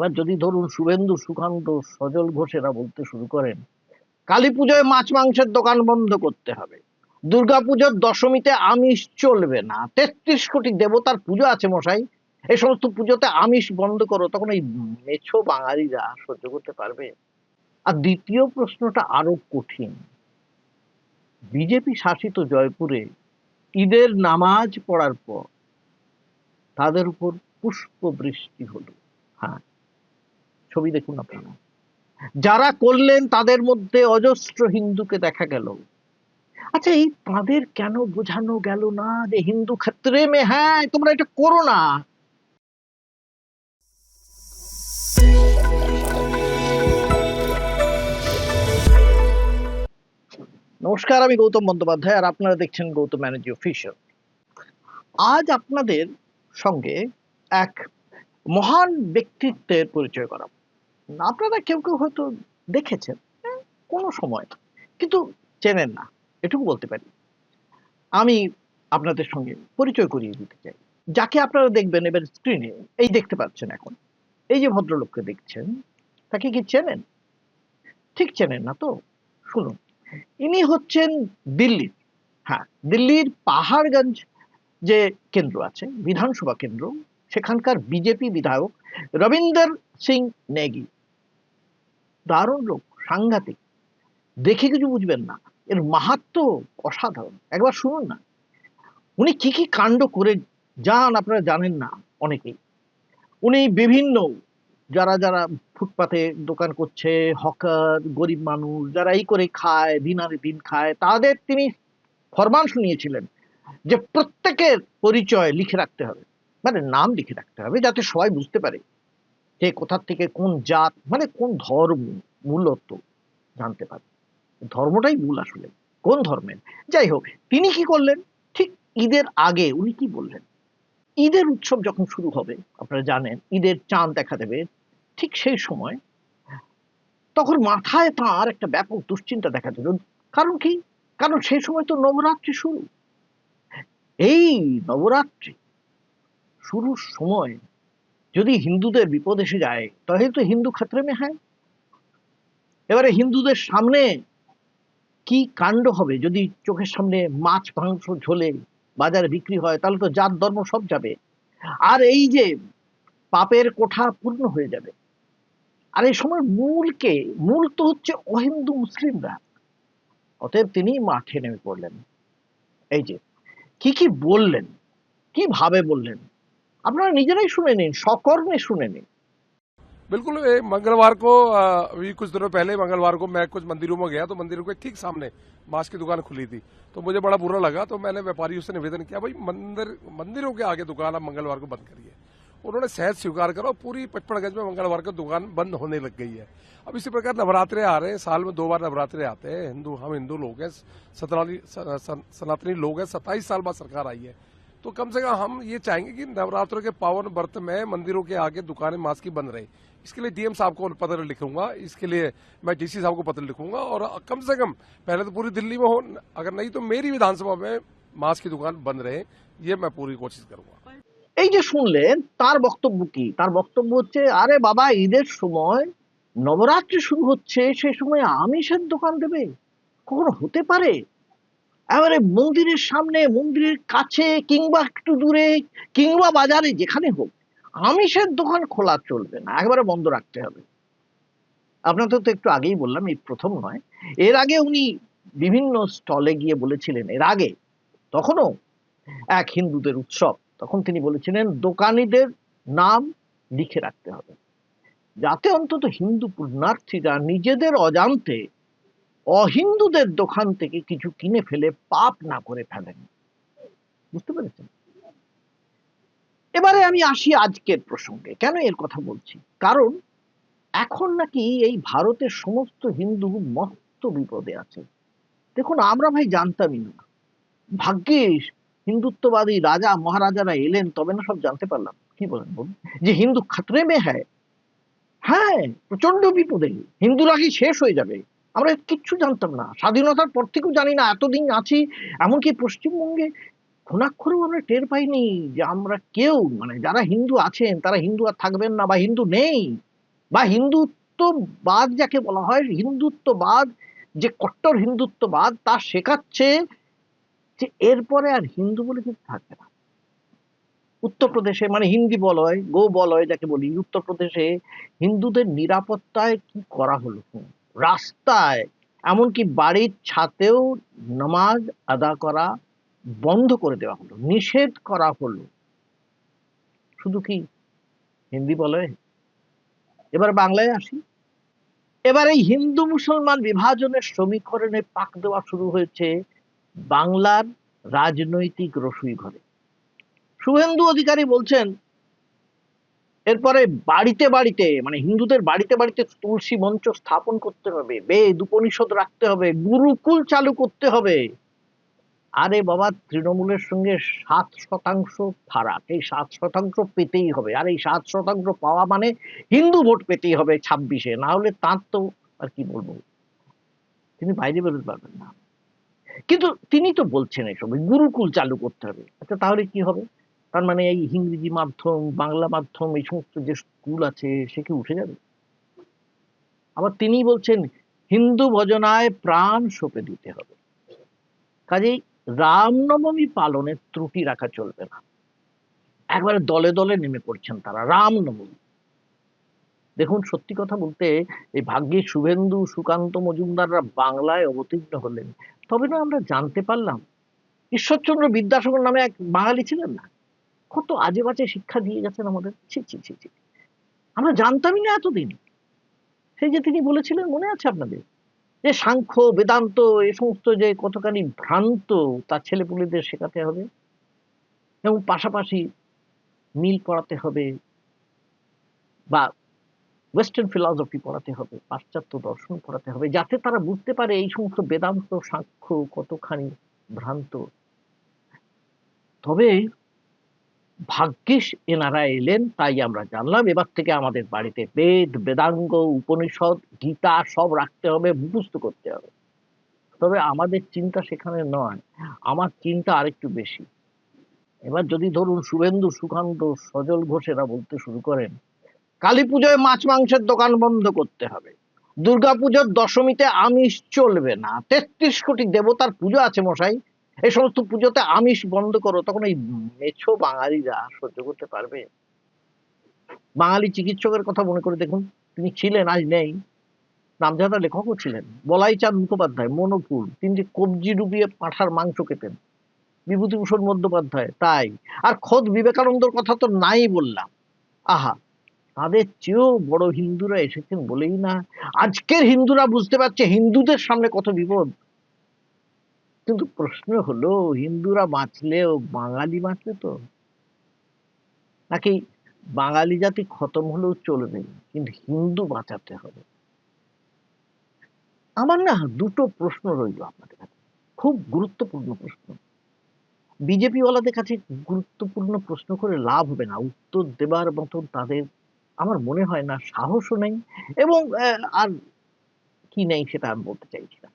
এবার যদি ধরুন শুভেন্দু সুকান্ত সজল ঘোষেরা বলতে শুরু করেন কালী পুজোয় মাছ মাংসের দোকান বন্ধ করতে হবে। দুর্গাপুজোর দশমীতে আমিষ চলবে না। তেত্রিশ কোটি দেবতার পুজো আছে মশাই। এই সমস্ত পুজোতে আমিষ বন্ধ করো, তখন এই মেছো বাঙালিরা সহ্য করতে পারবে? আর দ্বিতীয় প্রশ্নটা আরও কঠিন। বিজেপি শাসিত জয়পুরে ঈদের নামাজ পড়ার পর তাদের উপর পুষ্প বৃষ্টি হলো। হ্যাঁ ছবি দেখুন আপনারা যারা করলেন তাদের মধ্যে অজস্র হিন্দুকে দেখা গেল। আচ্ছা এই তাদের কেন বোঝানো গেল না যে হিন্দু ক্ষেত্রে মে হ্যাঁ তোমরা এটা করো না। নমস্কার, আমি গৌতম বন্দ্যোপাধ্যায় আর আপনারা দেখছেন গৌতম ম্যানেজি অফিসিয়াল আজ আপনাদের সঙ্গে এক মহান ব্যক্তিত্বের পরিচয় করাবো। আপনারা কেউ কেউ হয়তো দেখেছেন হ্যাঁ, কোনো সময়। কিন্তু চেনেন না এটুকু বলতে পারি। আমি আপনাদের সঙ্গে পরিচয় করিয়ে দিতে চাই। যাকে আপনারা দেখবেন এবার স্ক্রিনে এই দেখতে পাচ্ছেন এখন। এই যে ভদ্রলোককে দেখছেন তাকে কি চেনেন? ঠিক চেনেন না তো? শুনুন ইনি হচ্ছেন দিল্লির হ্যাঁ দিল্লির পাহাড়গঞ্জ যে কেন্দ্র আছে বিধানসভা কেন্দ্র সেখানকার বিজেপি বিধায়ক রবীন্দর সিং নেগি। দারুণ লোক, সাংঘাতিক। দেখে কিছু বুঝবেন না। এর মাহাত্ম অসাধারণ। একবার শুনুন না। উনি কি কি কাণ্ড করে যান আপনারা জানেন না অনেকেই। উনি বিভিন্ন, যারা যারা ফুটপাতে দোকান করছে, হকার, গরিব মানুষ, যারা এই করে খায়, দিন আনে দিন খায়, তাদের তিনি ফরমান শুনিয়েছিলেন যে প্রত্যেকের পরিচয় লিখে রাখতে হবে। মানে নাম লিখে রাখতে হবে যাতে সবাই বুঝতে পারে। কে কোথা থেকে কোন জাত মানে কোন ধর্ম মূলত জানতে পারে। ধর্মটাই মূল আসলে, কোন ধর্মের? যাই হোক, তিনি কি করলেন? ঠিক ঈদের আগে উনি কি বললেন? ঈদের উৎসব যখন শুরু হবে, আপনারা জানেন, ঈদের চাঁদ দেখা দেবে, ঠিক সেই সময় তখন মাথায় তাঁর একটা ব্যাপক দুশ্চিন্তা দেখা দিল। কারণ কি? কারণ সেই সময় তো নবরাত্রি শুরু। এই নবরাত্রি শুরুর সময় যদি হিন্দুদের বিপদ এসে যায়, তাহলে তো হিন্দু ক্ষেত্রে মে হয় এবারে হিন্দুদের সামনে কি কাণ্ড হবে? যদি চোখের সামনে মাছ, মাংস ঝোলে বাজারে বিক্রি হয়, তাহলে তো জাত, ধর্ম সব যাবে। আর এই যে পাপের কোঠা পূর্ণ হয়ে যাবে। আর এই সময় মূলকে, মূল তো হচ্ছে অহিন্দু মুসলিমরা। অতএব তিনি মাঠে নেমে পড়লেন। এই যে, কি কি বললেন? কীভাবে বললেন? আপনারা নিজেরাই শুনে নিন সকর্মে শুনে নিন बिल्कुल ये मंगलवार को अ, अभी कुछ दिनों पहले मंगलवार को मैं कुछ मंदिरों में गया तो मंदिरों के ठीक सामने मांस की दुकान खुली थी तो मुझे बड़ा बुरा लगा तो मैंने व्यापारियों से निवेदन किया भाई मंदिर मंदिरों के आगे दुकान आप मंगलवार को बंद करिए उन्होंने सहज स्वीकार करा और पूरी पचपड़गंज में मंगलवार को दुकान बंद होने लग गई है अब इसी प्रकार नवरात्रे आ रहे हैं साल में दो बार नवरात्रे आते हैं हिंदू हम हिंदू लोग हैं सतनाली स- सन- सनातनी लोग हैं सत्ताईस साल बाद सरकार आई है तो कम से कम हम ये चाहेंगे कि नवरात्रों के पावन व्रत में मंदिरों के आगे दुकानें मास्क की बंद रहे इसके लिए डीएम साहब को पत्र लिखूंगा इसके लिए मैं डीसी साहब को पत्र लिखूंगा और कम से कम पहले तो पूरी दिल्ली में हो अगर नहीं तो मेरी विधानसभा में मास्क की दुकान बंद रहे ये मैं पूरी कोशिश करूंगा এই যে শুনলেন তার বক্তব্য কি তার বক্তব্য হচ্ছে আরে বাবা ঈদের সময় নবরাত্রি শুরু হচ্ছে সেই সময় আমিষের দোকান দেবে কখনো হতে পারে এবারে মন্দিরের সামনে, মন্দিরের কাছে কিংবা একটু দূরে কিংবা বাজারে যেখানে হোক, আমিষের দোকান খোলা চলবে না, একবারে বন্ধ রাখতে হবে। আপনাদের তো একটু আগেই বললাম, এই প্রথম নয়। এর আগে উনি বিভিন্ন স্টলে গিয়ে বলেছিলেন, এর আগে, তখনও এক হিন্দুদের উৎসব, তখন তিনি বলেছিলেন, দোকানিদের নাম লিখে রাখতে হবে। যাতে অন্তত হিন্দু পুণ্যার্থীরা নিজেদের অজান্তে অহিন্দুদের দোকান থেকে কিছু কিনে ফেলে পাপ না করে ফেলেন। বুঝতে পেরেছেন? এবারে আমি আসি আজকের প্রসঙ্গে। কেন এর কথা বলছি? কারণ এখন নাকি এই ভারতের সমস্ত হিন্দু মস্ত বিপদে আছে। দেখুন, আমরা ভাই জানতামই না। ভাগ্যিস হিন্দুত্ববাদী রাজা, মহারাজারা এলেন, তবে না সব জানতে পারলাম। কি বলেন বলুন? যে হিন্দু খাতরে মে হ্যায়। হ্যাঁ প্রচণ্ড বিপদে। হিন্দুরা কি শেষ হয়ে যাবে? আমরা কিচ্ছু জানতাম না। স্বাধীনতার পর থেকেও জানি না, এতদিন আছি, এমনকি পশ্চিমবঙ্গে ঘুণাক্ষরেও আমরা টের পাইনি যে আমরা কেউ মানে যারা হিন্দু আছেন, তারা হিন্দু আর থাকবেন না বা হিন্দু নেই। বা হিন্দুত্ববাদ যাকে বলা হয়, হিন্দুত্ববাদ, যে কট্টর হিন্দুত্ববাদ, তা শেখাচ্ছে যে এরপরে আর হিন্দু বলে কিছু থাকবে না। উত্তরপ্রদেশে মানে হিন্দি বলয়, গো বলয় যাকে বলি, উত্তরপ্রদেশে হিন্দুদের নিরাপত্তায় কি করা হলো? রাস্তায়, এমনকি বাড়ির ছাতেও নামাজ আদা করা বন্ধ করে দেওয়া হলো, নিষেধ করা হলো। শুধু কি হিন্দি বলে? এবার বাংলায় আসি। এবার এই হিন্দু মুসলমান বিভাজনের সমীকরণে পাক দেওয়া শুরু হয়েছে বাংলার রাজনৈতিক রসুই ঘরে শুভেন্দু অধিকারী বলছেন এরপরে বাড়িতে বাড়িতে মানে হিন্দুদের বাড়িতে বাড়িতে তুলসী মঞ্চ স্থাপন করতে হবে, বেদ, উপনিষদ রাখতে হবে, গুরুকুল চালু করতে হবে। আরে বাবা, তৃণমূলের সঙ্গে সাত শতাংশ ফারাক, এই সাত শতাংশ পেতেই হবে। আর এই সাত শতাংশ পাওয়া মানে হিন্দু ভোট পেতেই হবে ছাব্বিশে, না হলে তার তো আর কি বলব? তিনি বাইরে বেরোতে পারবেন না। কিন্তু তিনি তো বলছেন এসব, গুরুকুল চালু করতে হবে। আচ্ছা তাহলে কি হবে? তার মানে এই ইংরেজি মাধ্যম, বাংলা মাধ্যম, এই সমস্ত যে স্কুল আছে, সে কি উঠে যাবে? আবার তিনি বলছেন, হিন্দু ভজনায় প্রাণ সঁপে দিতে হবে। কাজেই রামনবমী পালনের ত্রুটি রাখা চলবে না। একবারে দলে দলে নেমে পড়ছেন তারা, রামনবমী। দেখুন, সত্যি কথা বলতে, এই ভাগ্যে শুভেন্দু, সুকান্ত মজুমদাররা বাংলায় অবতীর্ণ হলেন, তবে না, আমরা জানতে পারলাম, ঈশ্বরচন্দ্র বিদ্যাসাগর নামে এক বাঙালি ছিলেন না? কত আজে বাজে শিক্ষা দিয়ে গেছেন আমাদের? ছি ছি ছি ছি। আমরা জানতামই না এতদিন। সেই যে তিনি বলেছিলেন, মনে আছে আপনাদের? যে সাংখ্য, বেদান্ত এ সমস্ত যে কতখানি ভ্রান্ত তার ছেলেপুলেদের শেখাতে হবে এবং পাশাপাশি মিল পড়াতে হবে বা ওয়েস্টার্ন ফিলসফি পড়াতে হবে, পাশ্চাত্য দর্শন পড়াতে হবে, যাতে তারা বুঝতে পারে এই সমস্ত বেদান্ত, সাংখ্য কতখানি ভ্রান্ত। তবে ভাগ্যিস এনারা এলেন, তাই আমরা জানলাম। এবার থেকে আমাদের বাড়িতে বেদ, বেদাঙ্গ, উপনিষদ, গীতা সব রাখতে হবে, মুখস্থ করতে হবে। তবে আমাদের চিন্তা সেখানে নয়, আমার চিন্তা আরেকটু বেশি। এবার যদি ধরুন শুভেন্দু, সুকান্ত, সজল ঘোষেরা বলতে শুরু করেন, কালী পুজোয় মাছ মাংসের দোকান বন্ধ করতে হবে। দুর্গাপুজোর দশমীতে আমিষ চলবে না। তেত্রিশ কোটি দেবতার পুজো আছে মশাই এই সমস্ত পুজোতে আমিষ বন্ধ করো, তখন এই মেছো বাঙালিরা সহ্য করতে পারবে। বাঙালি চিকিৎসকের কথা মনে করে দেখুন, তিনি ছিলেন, আজ নেই। নামজাদা লেখকও ছিলেন। বলাই চাঁদ মুখোপাধ্যায় মনোকুল তিনি যে কবজি ডুবিয়ে পাঁঠার মাংস খেতেন। বিভূতিভূষণ বন্দ্যোপাধ্যায়, তাই। আর খোদ বিবেকানন্দর কথা তো নাই বললাম। আহা, তাদের চেয়েও বড় হিন্দুরা এসেছেন বলেই না। আজকের হিন্দুরা বুঝতে পারছে হিন্দুদের সামনে কত বিপদ। কিন্তু প্রশ্ন হলো হিন্দুরা বাঁচলেও বাঙালি বাঁচলে তো? নাকি বাঙালি জাতি খতম হলেও চলবে? কিন্তু হিন্দু বাঁচাতে হবে। আমার না দুটো প্রশ্ন রইল আপনাদের কাছে। খুব গুরুত্বপূর্ণ প্রশ্ন। বিজেপি ওয়ালাদের কাছে গুরুত্বপূর্ণ প্রশ্ন করে লাভ হবে না। উত্তর দেবার মতন তাদের আমার মনে হয় না সাহসও নেই এবং আর কি নেই সেটা আমি বলতে চাইছি না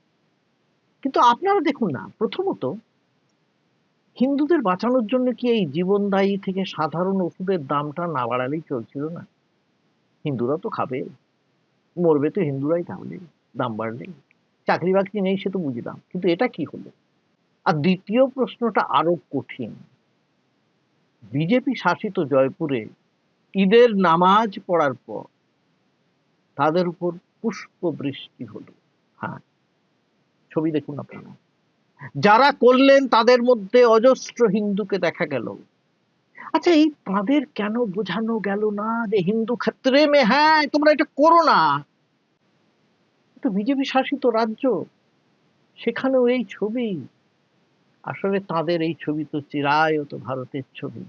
কিন্তু আপনারা দেখুন না, প্রথমত হিন্দুদের বাঁচানোর জন্য কি এই জীবনদায়ী থেকে সাধারণ ওষুধের দামটা না বাড়ালেই চলছিল না? হিন্দুরা তো খাবে, মরবে তো হিন্দুরাই তাহলে, দাম বাড়লেই। চাকরি বাকরি নেই সে তো বুঝলাম, কিন্তু এটা কি হলো? আর দ্বিতীয় প্রশ্নটা আরও কঠিন। বিজেপি শাসিত জয়পুরে ঈদের নামাজ পড়ার পর তাদের উপর পুষ্প বৃষ্টি হলো। হ্যাঁ ছবি দেখুন আপনারা যারা করলেন তাদের মধ্যে অজস্র হিন্দুকে দেখা গেল। আচ্ছা এই তাদের কেন বোঝানো গেল না যে হিন্দু ক্ষেত্রে মে হ্যাঁ তোমরা এটা করো না। তো বিজেপি শাসিত রাজ্য। সেখানেও এই ছবি। আসলে তাদের এই ছবি তো চিরায়ত ভারতের ছবি।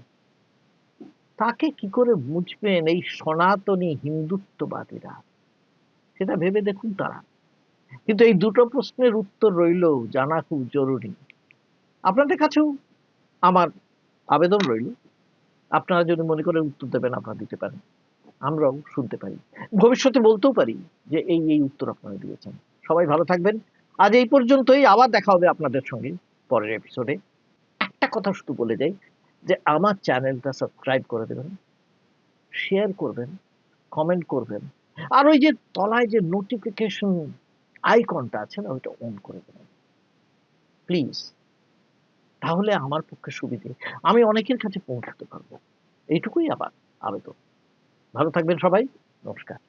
তাকে কি করে বুঝবেন এই সনাতনী হিন্দুত্ববাদীরা? সেটা ভেবে দেখুন তারা। কিন্তু এই দুটো প্রশ্নের উত্তর রইল জানা খুব জরুরি। আপনাদের কাছেও আমার আবেদন রইল। আপনারা যদি মনে করেন উত্তর দেবেন, আপনারা দিতে পারেন। আমরাও শুনতে পারি। ভবিষ্যতে বলতেও পারি যে এই এই উত্তর আপনারা দিয়েছেন। সবাই ভালো থাকবেন। আজ এই পর্যন্তই। আবার দেখা হবে আপনাদের সঙ্গে পরের এপিসোডে একটা কথা শুধু বলে যাই যে আমার চ্যানেলটা সাবস্ক্রাইব করে দেবেন শেয়ার করবেন কমেন্ট করবেন। আর ওই যে তলায় যে নোটিফিকেশন আইকনটা আছে না, ওইটা অন করে দেবেন। প্লিজ তাহলে আমার পক্ষে সুবিধে। আমি অনেকের কাছে পৌঁছাতে পারব। এইটুকুই আবার আবেদন। ভালো থাকবেন সবাই। নমস্কার।